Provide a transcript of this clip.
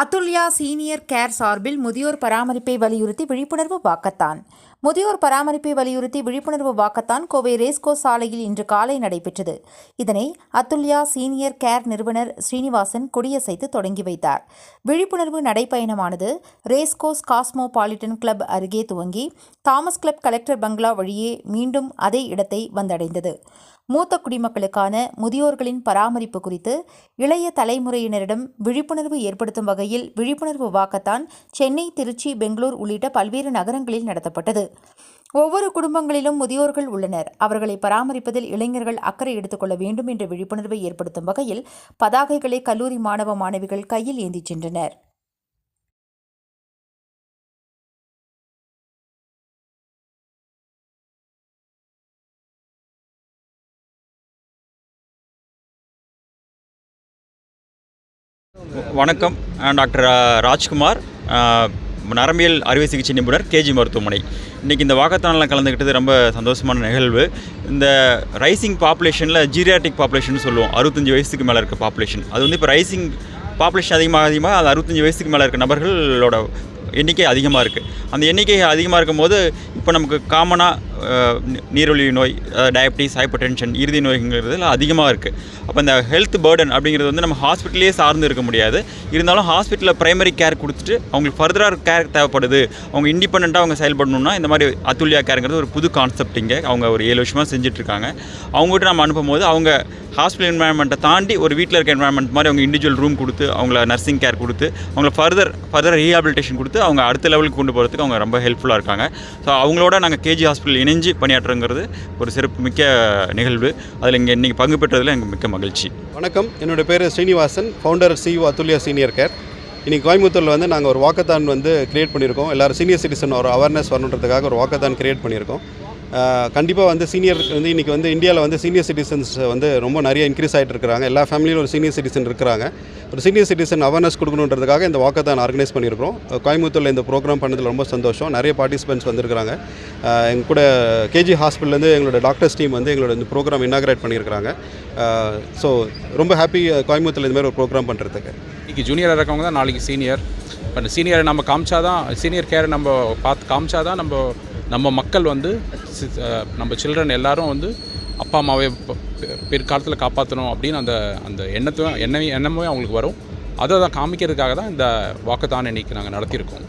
Athulya senior care சார்பில் முதியோர் பராமரிப்பை வலியுறுத்தி விழிப்புணர்வு வாக்கத்தான். முதியோர் பராமரிப்பை வலியுறுத்தி விழிப்புணர்வு வாக்கத்தான் கோவை ரேஸ்கோ சாலையில் இன்று காலை நடைபெற்றது. இதனை அத்துல்யா சீனியர் கேர் நிறுவனர் ஸ்ரீனிவாசன் கொடியசைத்து தொடங்கி வைத்தார். விழிப்புணர்வு நடைப்பயணமானது ரேஸ்கோஸ் காஸ்மோபாலிட்டன் கிளப் அருகே துவங்கி தாமஸ் கிளப் கலெக்டர் பங்களா வழியே மீண்டும் அதே இடத்தை வந்தடைந்தது. மூத்த குடிமக்களுக்கான முதியோர்களின் பராமரிப்பு குறித்து இளைய தலைமுறையினரிடம் விழிப்புணர்வு ஏற்படுத்தும் வகையில் விழிப்புணர்வு வாக்கத்தான் சென்னை திருச்சி பெங்களூர் உள்ளிட்ட பல்வேறு நகரங்களில் நடத்தப்பட்டது. ஒவ்வொரு குடும்பங்களிலும் முதியோர்கள் உள்ளனர். அவர்களை பராமரிப்பதில் இளைஞர்கள் அக்கறை எடுத்துக்கொள்ள வேண்டும் என்ற விழிப்புணர்வை ஏற்படுத்தும் வகையில் பதாகைகளை கல்லூரி மாணவ மாணவிகள் கையில் ஏந்திச் சென்றனர். வணக்கம் டாக்டர் ராஜ்குமார். நரம்பியல் அறுவை சிகிச்சை நிபுணர் கேஜி மருத்துவமனை. இன்றைக்கி இந்த வாக்கத்தானில் கலந்துக்கிட்டது ரொம்ப சந்தோஷமான நிகழ்வு. இந்த ரைசிங் பாப்புலேஷனில் ஜீரியாட்டிக் பாப்புலேஷன் சொல்லுவோம். அறுபத்தஞ்சு வயசுக்கு மேலே இருக்க பாப்புலேஷன் அது வந்து இப்போ ரைசிங் பாப்புலேஷன் அதிகமாக அதிகமாக அது அறுபத்தஞ்சு வயசுக்கு மேலே இருக்க நபர்களோட எண்ணிக்கை அதிகமாக இருக்குது அந்த எண்ணிக்கை அதிகமாக இருக்கும்போது இப்போ நமக்கு காமனாக நீரிழிவு நோய் டயபிட்டிஸ் ஹைப்பர் டென்ஷன் இறுதி நோய்ங்கிறது அதிகமாக இருக்குது அப்போ இந்த ஹெல்த் பேர்டன் அப்படிங்கிறது வந்து நம்ம ஹாஸ்பிட்டலே சார்ந்து இருக்க முடியாது. இருந்தாலும் ஹாஸ்பிட்டலில் ப்ரைமரி கேர் கொடுத்துட்டு அவங்களுக்கு ஃபர்தராக கேர் தேவைப்படுது. அவங்க இண்டிபெண்ட்டாக அவங்க செயல்படணும்னா இந்த மாதிரி அத்துல்யா கேருங்கிறது ஒரு புது கான்செப்ட் இங்கே. அவங்க ஒரு ஏழு வருஷமாக செஞ்சுட்ருக்காங்க அவங்ககிட்ட நம்ம அனுப்பும்போது அவங்க ஹாஸ்பிட்டல் என்வாயன்மெண்ட்டை தாண்டி ஒரு வீட்டில் இருக்க என்வாயன்மெண்ட் மாதிரி அவங்க இண்டிவிஜுவல் ரூம் கொடுத்து அவங்கள நர்சிங் கேர் கொடுத்து அவங்கள ஃபர்தர் ஃபர்தர் ரீஹாபிலிட்டேஷன் கொடுத்து அவங்க அடுத்த லெவலுக்கு கொண்டு போகிறதுக்கு அவங்க ரொம்ப ஹெல்ப்ஃபுல்லாக இருக்காங்க. ஸோ அவங்களோட நாங்கள் கேஜி ஹாஸ்பிட்டல் இணைஞ்சு பணியாற்றுங்கிறது ஒரு சிறப்பு மிக்க நிகழ்வு. அதில் இங்கே இன்றைக்கி பங்கு பெற்றதில் எனக்கு மிக்க மகிழ்ச்சி. வணக்கம். என்னோட பேர் Srinivasan. Founder CEO Athulya senior care இன்றைக்கி கோயம்புத்தூரில் வந்து நாங்கள் ஒரு வாக்கத்தான் வந்து கிரியேட் பண்ணியிருக்கோம். எல்லோரும் சீனியர் சிட்டிசன் ஒரு அவேர்னஸ் வரணுன்றதுக்காக ஒரு வாக்கத்தான் கிரியேட் பண்ணியிருக்கோம். கண்டிப்பாக வந்து சீனியர் வந்து இன்றைக்கி வந்து இந்தியாவில் வந்து சீனியர் சிட்டிசன்ஸ் வந்து ரொம்ப நிறைய இன்க்ரீஸ் ஆகிட்டு இருக்கிறாங்க. எல்லா ஃபேமிலியிலும் ஒரு சீனியர் சிட்டிசன் இருக்கிறாங்க. ஒரு சீனியர் சிட்டிசன் அவேர்னஸ் கொடுக்கணுன்றதுக்காக இந்த வாக்கத்தான் ஆர்கனைஸ் பண்ணியிருக்கிறோம். கோயம்புத்தூரில் இந்த ப்ரோக்ராம் பண்ணதில் ரொம்ப சந்தோஷம். நிறைய பார்ட்டிசிபென்ட்ஸ் வந்திருக்கிறாங்க. அஹ் எங்க கூட கேஜி ஹாஸ்பிட்டல்லேருந்து எங்களோட டாக்டர்ஸ் டீம் வந்து எங்களோட இந்த ப்ரோக்ராம் இனாகிரேட் பண்ணியிருக்கிறாங்க. ஸோ ரொம்ப ஹாப்பி கோயம்புத்தூரில் இந்த மாதிரி ஒரு ப்ரோக்ராம் பண்ணுறதுக்கு இன்றைக்கி ஜூனியராக இருக்கவங்க தான் நாளைக்கு சீனியர் பட் சீனியரை நம்ம காமிச்சா தான் சீனியர் கேரை நம்ம பார்த்து காமிச்சா தான் நம்ம நம்ம மக்கள் வந்து சி- நம்ம சில்ட்ரன் எல்லாரும் வந்து அப்பா அம்மாவே பிற்காலத்தில் காப்பாற்றணும் அப்படின்னு அந்த அந்த எண்ணத்தையும் எண்ணமே எண்ணமே அவங்களுக்கு வரும். அதை தான் காமிக்கிறதுக்காக தான் இந்த வாக்கத்தான் இன்னைக்கு நாங்கள் நடத்தியிருக்கோம்.